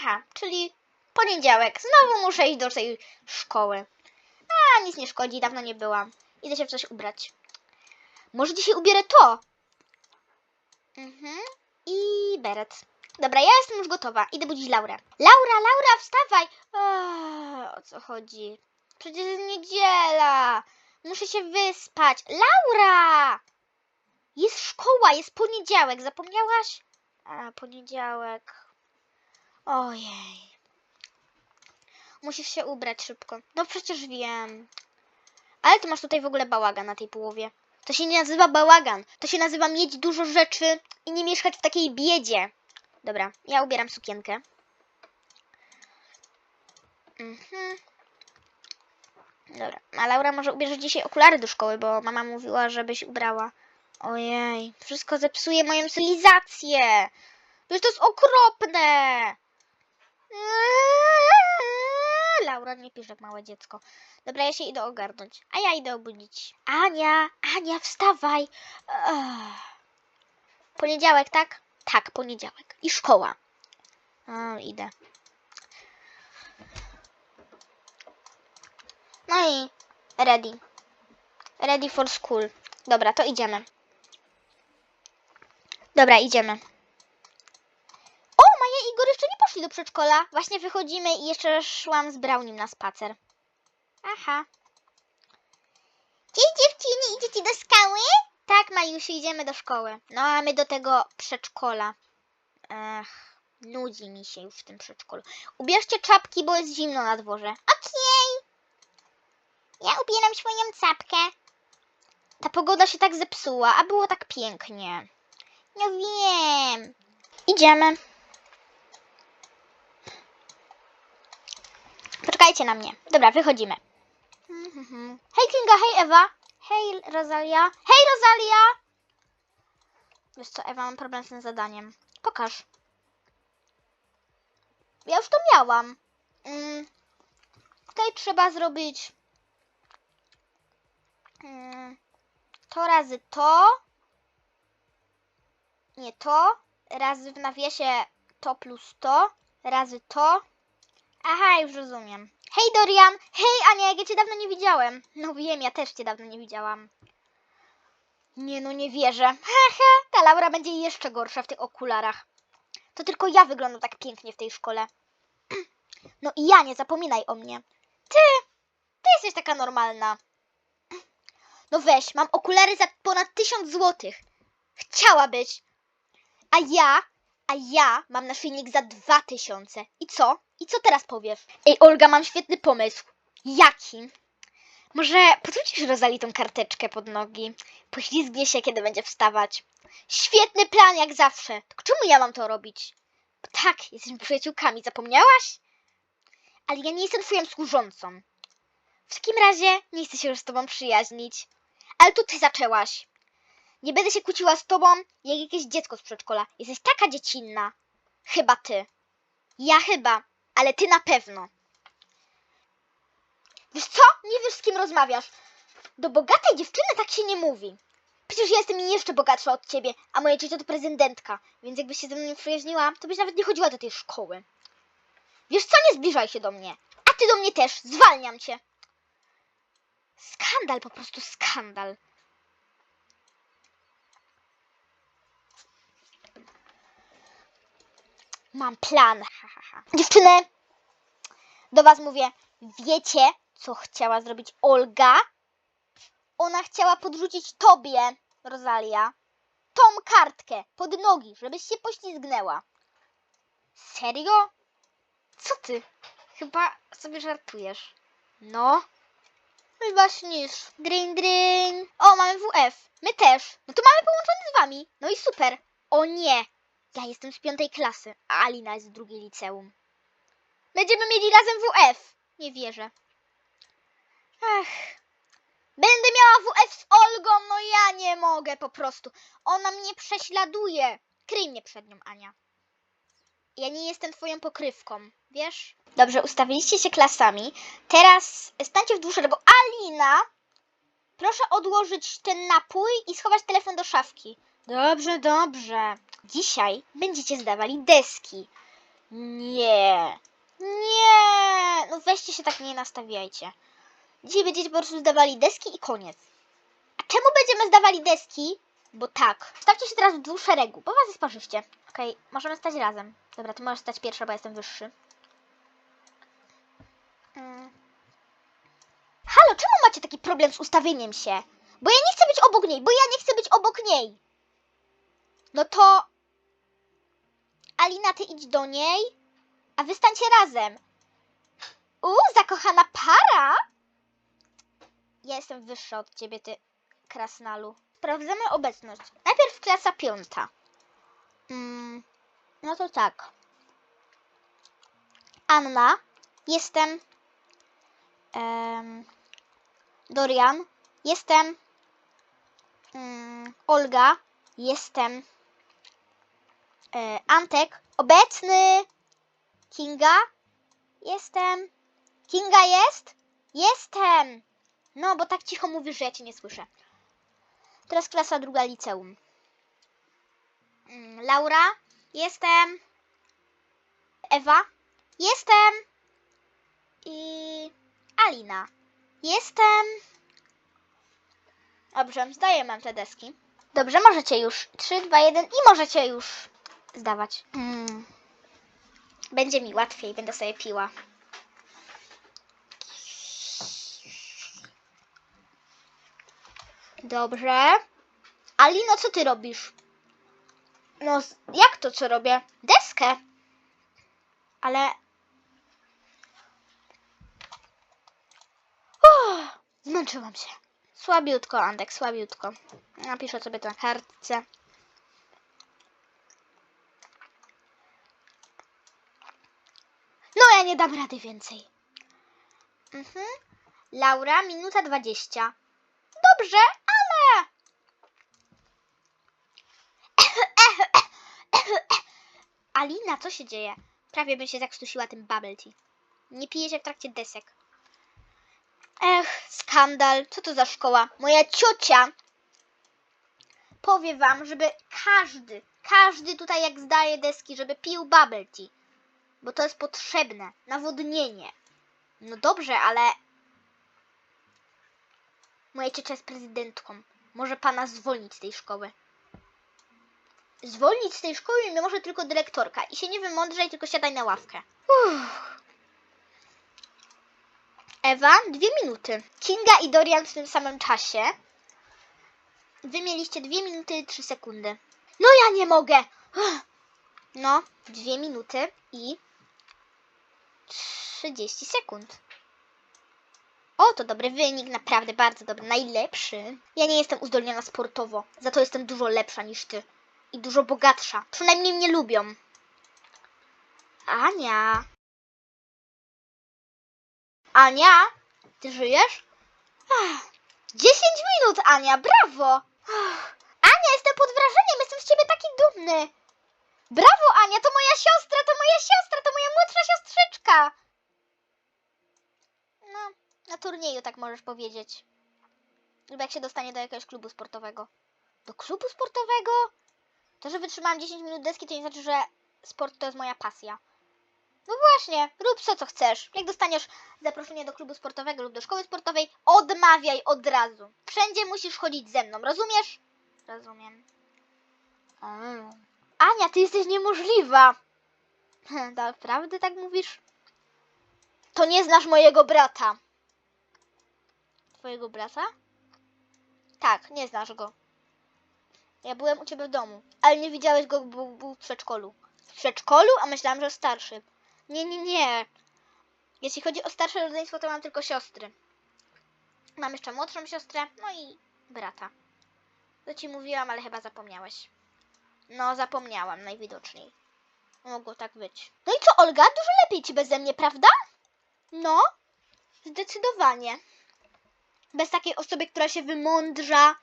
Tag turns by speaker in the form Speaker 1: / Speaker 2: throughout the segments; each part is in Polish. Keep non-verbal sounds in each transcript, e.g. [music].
Speaker 1: Aha, czyli poniedziałek. Znowu muszę iść do tej szkoły. A, nic nie szkodzi, dawno nie byłam. Idę się w coś ubrać. Może dzisiaj ubierę to? Mhm. I beret. Dobra, ja jestem już gotowa. Idę budzić Laurę. Laura, Laura, wstawaj! Eee, o co chodzi? Przecież jest niedziela. Muszę się wyspać. Laura! Jest szkoła, jest poniedziałek. Zapomniałaś? A, poniedziałek. Ojej. Musisz się ubrać szybko. No przecież wiem. Ale ty masz tutaj w ogóle bałagan na tej połowie. To się nie nazywa bałagan. To się nazywa mieć dużo rzeczy i nie mieszkać w takiej biedzie. Dobra, ja ubieram sukienkę. Mhm. Dobra, a Laura może ubierze dzisiaj okulary do szkoły, bo mama mówiła, żebyś ubrała. Ojej, wszystko zepsuje moją stylizację. Przecież to jest okropne. Eee, Laura, nie pisz jak małe dziecko. Dobra, ja się idę ogarnąć, a ja idę obudzić. Ania, Ania, wstawaj. Ech. Poniedziałek, tak? Tak, poniedziałek. I szkoła. O, idę. No i ready. Ready for school. Dobra, to idziemy. Dobra, idziemy. Do przedszkola. Właśnie wychodzimy i jeszcze szłam z Brownim na spacer. Aha. Cześć dziewczyny, idziecie do skały? Tak, Majusiu, idziemy do szkoły. No, a my do tego przedszkola. Ech, nudzi mi się już w tym przedszkolu. Ubierzcie czapki, bo jest zimno na dworze. Okej. Ja ubieram swoją czapkę. Ta pogoda się tak zepsuła, a było tak pięknie. No wiem. Idziemy. Poczekajcie na mnie. Dobra, wychodzimy. Hej Kinga, hej Ewa. Hej Rosalia. Hej Rosalia! Wiesz co, Ewa, mam problem z tym zadaniem. Pokaż. Ja już to miałam. Mm. Tutaj trzeba zrobić mm, to razy to. Nie to. Razy w nawiasie to plus to. Razy to. Aha, już rozumiem. Hej Dorian! Hej Ania, jak ja cię dawno nie widziałem. No wiem, ja też cię dawno nie widziałam. Nie no, nie wierzę. Hehe, ta Laura będzie jeszcze gorsza w tych okularach. To tylko ja wyglądam tak pięknie w tej szkole. [clears throat] No i ja, nie zapominaj o mnie. Ty, ty jesteś taka normalna. No weź, mam okulary za ponad tysiąc złotych. Chciałabyś. A ja, a ja mam naszyjnik za dwa tysiące. I co? I co teraz powiesz? Ej, Olga, mam świetny pomysł. Jaki? Może podrzucisz Rozali tą karteczkę pod nogi? Poślizgnie się, kiedy będzie wstawać. Świetny plan, jak zawsze. Tylko czemu ja mam to robić? Tak, jesteśmy przyjaciółkami, zapomniałaś? Ale ja nie jestem twoją służącą. W takim razie nie chcę się już z tobą przyjaźnić. Ale to ty zaczęłaś. Nie będę się kłóciła z tobą, jak jakieś dziecko z przedszkola. Jesteś taka dziecinna. Chyba ty. Ja chyba, ale ty na pewno. Wiesz co? Nie wiesz z kim rozmawiasz. Do bogatej dziewczyny tak się nie mówi. Przecież ja jestem jeszcze bogatsza od ciebie, a moja ciocia to prezydentka, więc jakbyś się ze mną przyjaźniła, to byś nawet nie chodziła do tej szkoły. Wiesz co? Nie zbliżaj się do mnie. A ty do mnie też. Zwalniam cię. Skandal, po prostu skandal. Mam plan. [laughs] Dziewczyny, do was mówię, wiecie, co chciała zrobić Olga? Ona chciała podrzucić tobie, Rosalia, tą kartkę pod nogi, żebyś się poślizgnęła. Serio? Co ty? Chyba sobie żartujesz. No. Chyba śnisz. Drin, drin. O, mamy WF. My też. No to mamy połączony z wami. No i super. O nie. Ja jestem z piątej klasy, a Alina jest z drugiej liceum. Będziemy mieli razem WF. Nie wierzę. Ach. Będę miała WF z Olgą, no ja nie mogę po prostu. Ona mnie prześladuje. Kryj mnie przed nią, Ania. Ja nie jestem twoją pokrywką, wiesz? Dobrze, ustawiliście się klasami. Teraz stańcie w dwóch szeregu. Alina, proszę odłożyć ten napój i schować telefon do szafki. Dobrze, dobrze. Dzisiaj będziecie zdawali deski. Nie. Nie. No weźcie się tak nie nastawiajcie. Dzisiaj będziecie po prostu zdawali deski i koniec. A czemu będziemy zdawali deski? Bo tak. Stawcie się teraz w dwóch szeregu, bo was jest parzyście. Okej, możemy stać razem. Dobra, ty możesz stać pierwsza, bo jestem wyższy. Mm. Halo, czemu macie taki problem z ustawieniem się? Bo ja nie chcę być obok niej, bo ja nie chcę być obok niej. No to... Alina, ty idź do niej, a wy stańcie razem. Uuu, zakochana para! Ja jestem wyższa od ciebie, ty krasnalu. Sprawdzamy obecność. Najpierw klasa piąta. Mm, no to tak. Anna, jestem. em, Dorian, jestem. mm, Olga, jestem. E, Antek, obecny. Kinga, jestem. Kinga jest? Jestem. No, bo tak cicho mówisz, że ja cię nie słyszę. Teraz klasa druga liceum. Mm, Laura, jestem. Ewa, jestem. I Alina, jestem. Dobrze, zdaję mam te deski. Dobrze, możecie już. 3, 2, 1 i możecie już zdawać. Mm. Będzie mi łatwiej, będę sobie piła. Dobrze. Alino, co ty robisz? No, jak to co robię? Deskę. Ale. Uff, zmęczyłam się. Słabiutko, Andek, słabiutko. Napiszę sobie to na kartce. No, ja nie dam rady więcej. Mhm. Laura, minuta dwadzieścia. Dobrze, ale. Alina, co się dzieje? Prawie bym się zakrztusiła tym bubble tea. Nie pije się w trakcie desek. Ech, skandal. Co to za szkoła? Moja ciocia powie wam, żeby każdy, każdy tutaj jak zdaje deski, żeby pił bubble tea. Bo to jest potrzebne. Nawodnienie. No dobrze, ale Moja ciocia jest prezydentką. Może pana zwolnić z tej szkoły. Zwolnić z tej szkoły nie może tylko dyrektorka. I się nie wymądrzej, tylko siadaj na ławkę. Uff. Ewa, dwie minuty. Kinga i Dorian w tym samym czasie. Wy mieliście dwie minuty i trzy sekundy. No ja nie mogę! No, dwie minuty i 30 sekund. O, to dobry wynik, naprawdę bardzo dobry, najlepszy. Ja nie jestem uzdolniona sportowo, za to jestem dużo lepsza niż ty. I dużo bogatsza. Przynajmniej mnie lubią. Ania. Ania, ty żyjesz? Ach, 10 minut, Ania, brawo! Ach, Ania, jestem pod wrażeniem, jestem z ciebie taki dumny. Brawo, Ania, to moja siostra, to moja siostra, to moja młodsza siostrzyczka. No, na turnieju tak możesz powiedzieć. Lub jak się dostanie do jakiegoś klubu sportowego. Do klubu sportowego? To, że wytrzymałam 10 minut deski, to nie znaczy, że sport to jest moja pasja. No właśnie, rób co, co chcesz. Jak dostaniesz zaproszenie do klubu sportowego lub do szkoły sportowej, odmawiaj od razu. Wszędzie musisz chodzić ze mną, rozumiesz? Rozumiem. Mm. Ania, ty jesteś niemożliwa. [laughs] Naprawdę tak mówisz? To nie znasz mojego brata. Twojego brata? Tak, nie znasz go. Ja byłem u ciebie w domu, ale nie widziałeś go, bo był w przedszkolu. W przedszkolu? A myślałam, że starszy. Nie, nie, nie. Jeśli chodzi o starsze rodzeństwo, to mam tylko siostry. Mam jeszcze młodszą siostrę, no i brata. To ci mówiłam, ale chyba zapomniałeś. No, zapomniałam najwidoczniej. Mogło tak być. No i co, Olga? Dużo lepiej ci beze mnie, prawda? No, zdecydowanie. Bez takiej osoby, która się wymądrza,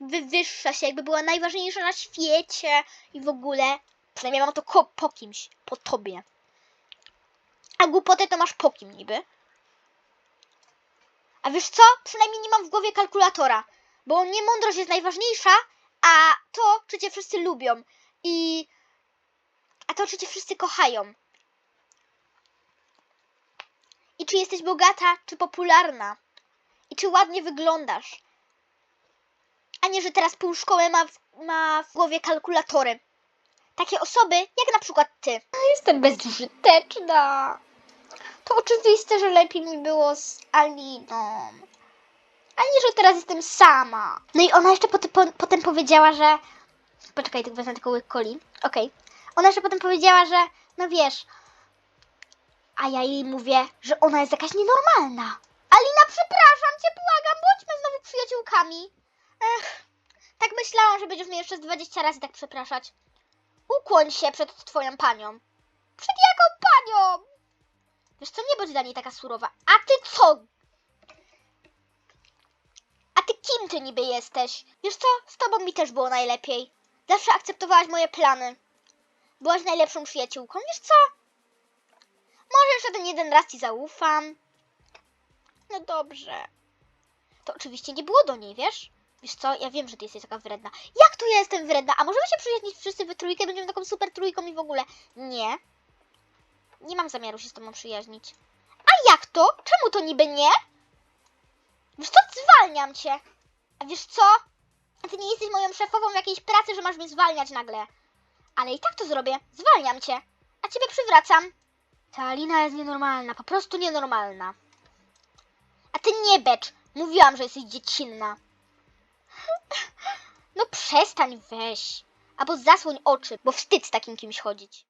Speaker 1: wywyższa się, jakby była najważniejsza na świecie i w ogóle. Przynajmniej mam to po kimś, po tobie. A głupotę to masz po kim niby? A wiesz co? Przynajmniej nie mam w głowie kalkulatora, bo nie mądrość jest najważniejsza, a to, czy cię wszyscy lubią i... A to, czy cię wszyscy kochają. czy jesteś bogata, czy popularna. I czy ładnie wyglądasz. A nie, że teraz pół szkoły ma w, ma w głowie kalkulatory. Takie osoby, jak na przykład ty. Jestem bezużyteczna. To oczywiste, że lepiej mi było z Aliną. A nie, że teraz jestem sama. No i ona jeszcze poty, po, potem powiedziała, że... Poczekaj, tylko wezmę tylko łyk coli. Okej. Ona jeszcze potem powiedziała, że no wiesz... A ja jej mówię, że ona jest jakaś nienormalna. Przepraszam cię, błagam, bądźmy znowu przyjaciółkami. Ech, tak myślałam, że będziesz mnie jeszcze z 20 razy tak przepraszać. Ukłoń się przed twoją panią. Przed jaką panią? Wiesz co, nie bądź dla niej taka surowa. A ty co? A ty kim ty niby jesteś? Wiesz co, z tobą mi też było najlepiej. Zawsze akceptowałaś moje plany. Byłaś najlepszą przyjaciółką, wiesz co? Może jeszcze ten jeden raz ci zaufam. No dobrze. To oczywiście nie było do niej, wiesz? Wiesz co, ja wiem, że ty jesteś taka wredna. Jak tu ja jestem wredna? A możemy się przyjaźnić wszyscy we trójkę? Będziemy taką super trójką i w ogóle. Nie. Nie mam zamiaru się z tobą przyjaźnić. A jak to? Czemu to niby nie? Wiesz co, zwalniam cię. A wiesz co? Ty nie jesteś moją szefową w jakiejś pracy, że masz mnie zwalniać nagle. Ale i tak to zrobię. Zwalniam cię. A ciebie przywracam. Ta Alina jest nienormalna, po prostu nienormalna. A ty nie becz. Mówiłam, że jesteś dziecinna. No przestań weź. Albo zasłoń oczy, bo wstyd z takim kimś chodzić.